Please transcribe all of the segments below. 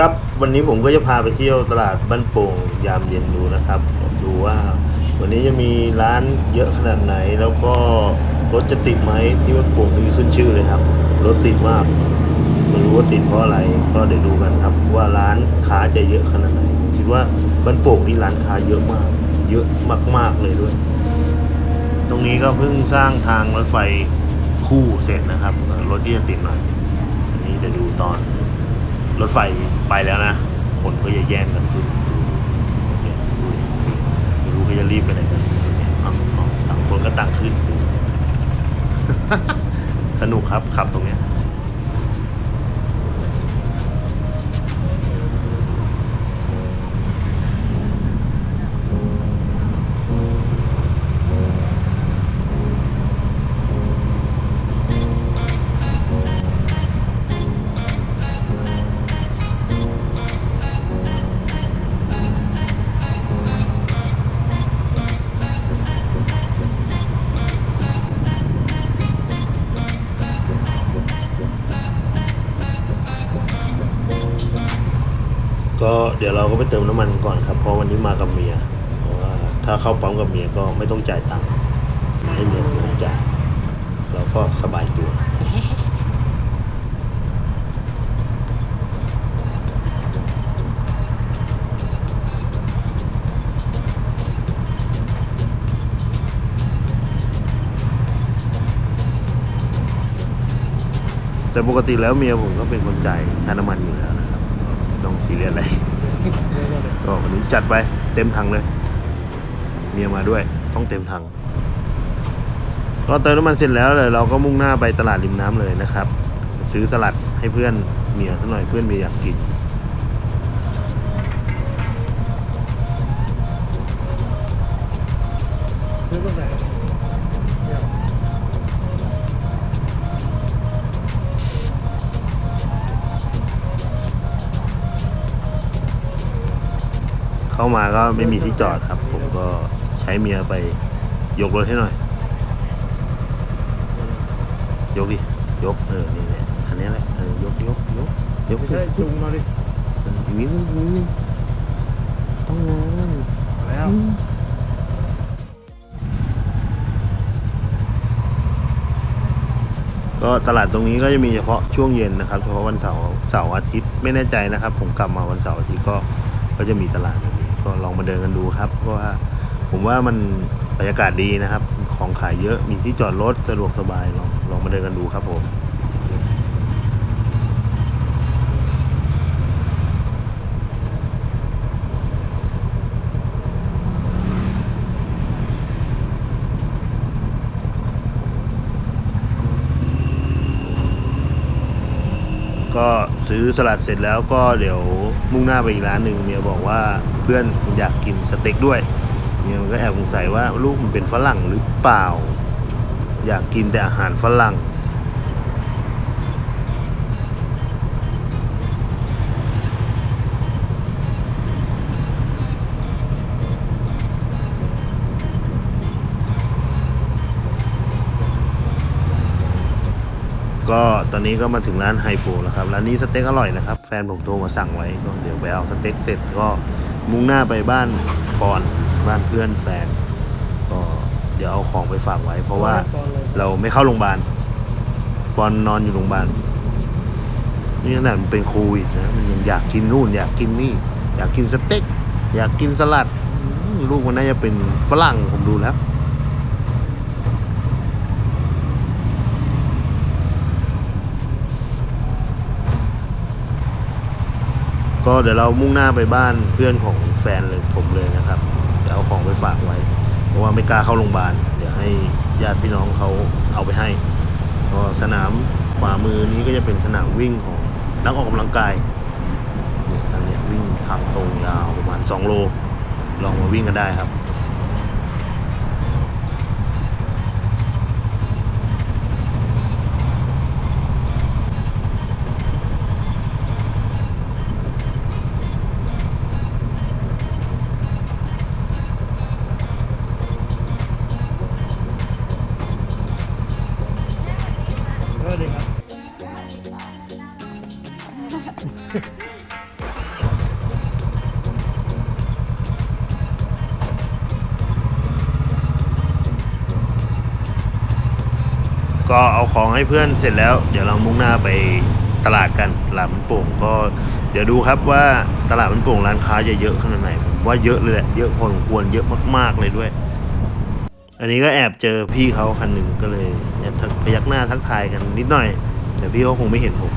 ครับวันนี้ผมก็จะพาไปเที่ยวตลาดบ้านโป่งยามเย็นดูนะครับ ดูว่าวันนี้จะมีร้านเยอะขนาดไหน แล้วก็รถจะติดไหมที่บ้านโป่งนี่ขึ้นชื่อเลยครับ รถติดมากไม่รู้ว่าติดเพราะอะไรก็เดี๋ยวดูกันครับ ว่าร้านค้าจะเยอะขนาดไหนผมคิดว่าบ้านโป่งนี่ร้านค้าเยอะมาก เยอะมาก ๆเลยด้วย ตรงนี้ก็เพิ่งสร้างทางรถไฟคู่เสร็จนะครับรถที่จะติดหน่อยอันนี้เดี๋ยวดูตอน รถไฟไปแล้วนะ คนก็จะแย่งกันขึ้นไม่รู้เขาจะรีบไปไหนกันต่างคนก็ต่างขึ้น สนุกครับขับตรงเนี้ย ก็เดี๋ยวเราก็ไปเติมน้ำมันก่อนครับ เพราะวันนี้มากับเมียเพราะว่าถ้าเข้าปั๊มกับเมียก็ไม่ต้องจ่ายตังค์ให้เมียเป็นคนจ่ายเราก็สบายตัวแต่ปกติแล้วเมียผมก็เป็นคนจ่ายค่าน้ำมันอยู่แล้วนะ ต้องซีเรียสอะไรก็วันนี้จัดไปเต็มถังเลย เมียมาด้วย ต้องเต็มถัง ก็เติมน้ำมันเสร็จแล้วเลยเราก็มุ่งหน้าไปตลาดริมน้ำเลยนะครับ ซื้อสลัดให้เพื่อนเมียสักหน่อยเพื่อนเมียอยากกินซื้อตรงไหน เข้ามาก็ไม่มีที่จอดครับ ผมก็ใช้เมียไป ยกรถให้หน่อย ยกดิ ยก เออ นี่แหละอันนี้แหละ เออ ยกยกยกยกไม่สิใช่จุงมาดิอีกนิดนึงอีกนิดนึงต้องงานแล้วก็ตลาดตรงนี้ก็จะมีเฉพาะช่วงเย็นนะครับเฉพาะวันเสาร์เสาร์อาทิตย์ไม่แน่ใจนะครับ ผมกลับมาวันเสาร์อาทิตย์ก็ก็จะมีตลาดแบบนี้ ก็ลองมาเดินกันดูครับเพราะว่าผมว่ามันบรรยากาศดีนะครับ ของขายเยอะมีที่จอดรถสะดวกสบายลองลองมาเดินกันดูครับผม ก็ซื้ อสลัดเสร็จแล้วก็เดี๋ยวมุ่งหน้าไปอีกร้านหนึ่งเมียบอกว่าเพื่อนมันอยากกินสเต็กด้วยเมียมันก็แอบสงสัยว่าลูกมันเป็นฝรั่งหรือเปล่า อยากกินแต่อาหารฝรั่ง ก็ตอนนี้ก็มาถึงร้านไฮโฟแล้วครับ ร้านนี้สเต็กอร่อยนะครับ แฟนผมโทรมาสั่งไว้ก็เดี๋ยวไปเอาสเต็กเสร็จก็มุ่งหน้าไปบ้านปอนบ้านเพื่อนแฟนก็เดี๋ยวเอาของไปฝากไว้ เพราะว่าเราไม่เข้าโรงพยาบาลปอนนอนอยู่โรงพยาบาลนี่ขนาดมันเป็นโควิดนะมันยังอยากกินนู่น อยากกินนี่ อยากกินสเต็กอยากกินสลัด ลูกมันน่าจะเป็นฝรั่งผมดูแล้ว ก็เดี๋ยวเรามุ่งหน้าไปบ้านเพื่อนของแฟนเลยผมเลยนะครับเดี๋ยวเอาของไปฝากไว้ เพราะว่าไม่กล้าเข้าโรงพยาบาลเดี๋ยวให้ญาติพี่น้องเขาเอาไปให้ก็สนามขวามือนี้ก็จะเป็นสนามวิ่งของนักออกกำลังกายเนี่ยทางนี้วิ่งทางตรงยาวประมาณ 2 โล ลองมาวิ่งกันได้ครับ ก็เอาของให้เพื่อนเสร็จแล้ว เดี๋ยวเรามุ่งหน้าไปตลาดกันตลาดมันโป่งก็เดี๋ยวดูครับว่าตลาดมันโป่งร้านค้าจะเยอะขนาดไหนผมว่าเยอะเลยแหละเยอะพอสมควรเยอะมากๆเลยด้วย อันนี้ก็แอบเจอพี่เขาคันหนึ่งก็เลยแอบทักพยักหน้าทักทายกันนิดหน่อย แต่พี่เขาคงไม่เห็นผม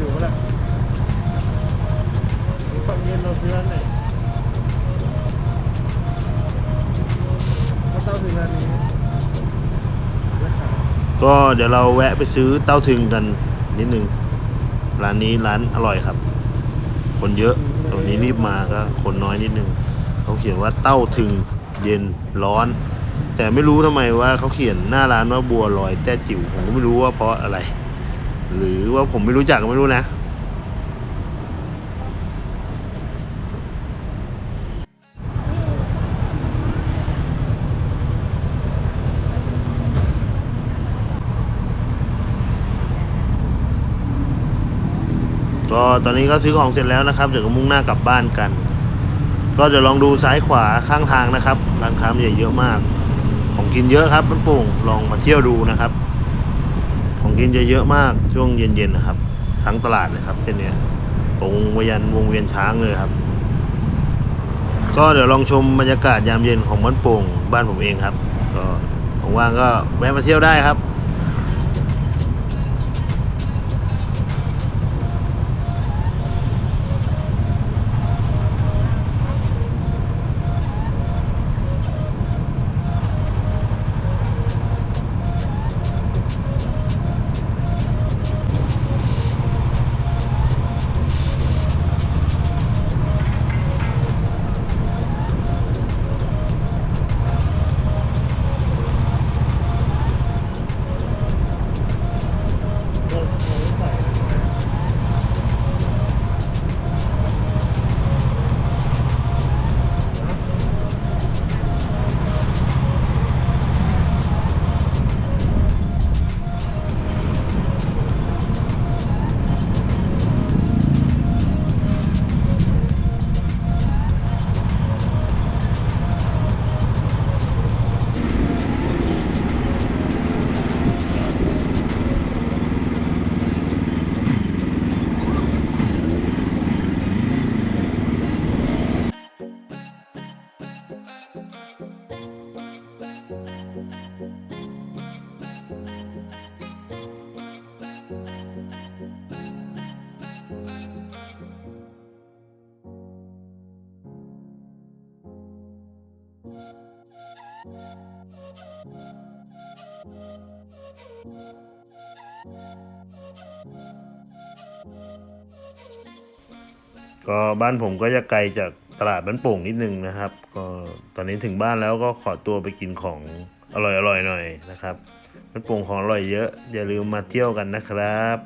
หิวปะล่ะตอนเย็นเราซื้อร้านไหนก็เต้าถึงร้านนี้ก็เดี๋ยวเราแวะไปซื้อเต้าถึงกันนิดนึง ร้านนี้ร้านอร่อยครับ คนเยอะตรงนี้รีบมาก็คนน้อยนิดนึง เขาเขียนว่าเต้าถึงเย็นร้อน แต่ไม่รู้ทำไมว่าเขาเขียนหน้าร้านว่าบัวลอยแต้จิ๋วผมก็ไม่รู้ว่าเพราะอะไร หรือว่าผมไม่รู้จักก็ไม่รู้นะ ก็ตอนนี้ก็ซื้อของเสร็จแล้วนะครับ เดี๋ยวก็มุ่งหน้ากลับบ้านกัน ก็เดี๋ยวลองดูซ้ายขวาข้างทางนะครับร้านค้ามันใหญ่เยอะมาก ของกินเยอะครับมันโป่งลองมาเที่ยวดูนะครับ กินจะเยอะมากช่วงเย็นๆนะครับ ทั้งตลาดเลยครับ เส้นนี้ตรงวยันวงเวียนช้างเลยครับ ก็เดี๋ยวลองชมบรรยากาศยามเย็นของมันโป่งบ้านผมเองครับ ก็ว่างก็แวะมาเที่ยวได้ครับ ก็บ้านผมก็จะไกลจากตลาดบ้านโป่งนิดนึงนะครับ ก็ตอนนี้ถึงบ้านแล้วก็ขอตัวไปกินของอร่อยๆหน่อยนะครับบ้านโป่งของอร่อยเยอะอย่าลืมมาเที่ยวกันนะครับ